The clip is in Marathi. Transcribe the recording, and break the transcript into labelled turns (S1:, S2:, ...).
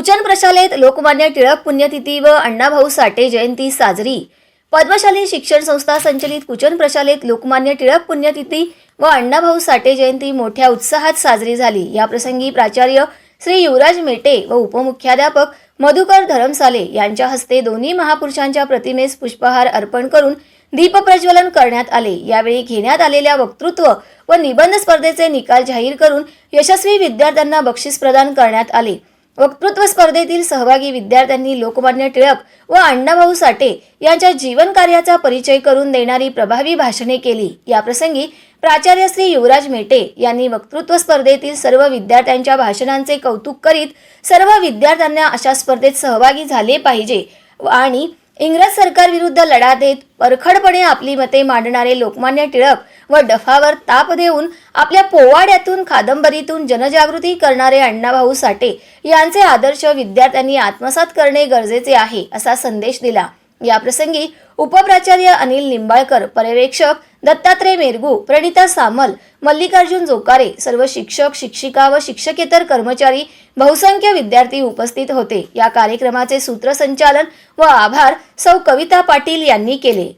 S1: कुचन प्रशालेत लोकमान्य टिळक पुण्यतिथी व अण्णाभाऊ साठे जयंती साजरी. पद्मशाली शिक्षण संस्था संचलित कुचन प्रशालेत लोकमान्य टिळक पुण्यतिथी व अण्णाभाऊ साठे जयंती मोठ्या उत्साहात साजरी झाली. या प्रसंगी प्राचार्य श्री युवराज मेटे व उपमुख्याध्यापक मधुकर धरमसाले यांच्या हस्ते दोन्ही महापुरुषांच्या प्रतिमेस पुष्पहार अर्पण करून दीपप्रज्वलन करण्यात आले. यावेळी घेण्यात आलेल्या वक्तृत्व व निबंध स्पर्धेचे निकाल जाहीर करून यशस्वी विद्यार्थ्यांना बक्षीस प्रदान करण्यात आले. वक्तृत्व स्पर्धेतील सहभागी विद्यार्थ्यांनी लोकमान्य टिळक व अण्णाभाऊ साठे यांच्या जीवन कार्याचा परिचय करून देणारी प्रभावी भाषणे केली. याप्रसंगी प्राचार्य श्री युवराज मेटे यांनी वक्तृत्व स्पर्धेतील सर्व विद्यार्थ्यांच्या भाषणांचे कौतुक करीत सर्व विद्यार्थ्यांना अशा स्पर्धेत सहभागी झाले पाहिजे आणि इंग्रज सरकारविरुद्ध लढा देत परखडपणे आपली मते मांडणारे लोकमान्य टिळक व डफावर ताप देऊन आपल्या पोवाड्यातून कादंबरीतून जनजागृती करणारे अण्णाभाऊ साठे यांचे आदर्श विद्यार्थ्यांनी आत्मसात करणे गरजेचे आहे असा संदेश दिला. याप्रसंगी उपप्राचार्य अनिल निंबाळकर पर्यवेक्षक दत्तात्रय मेरगू प्रणिता सामल मल्लिकार्जुन जोकारे सर्व शिक्षक शिक्षिका व शिक्षकेतर कर्मचारी बहुसंख्य विद्यार्थी उपस्थित होते. या कार्यक्रमाचे सूत्रसंचालन व आभार सौ कविता पाटील यांनी केले.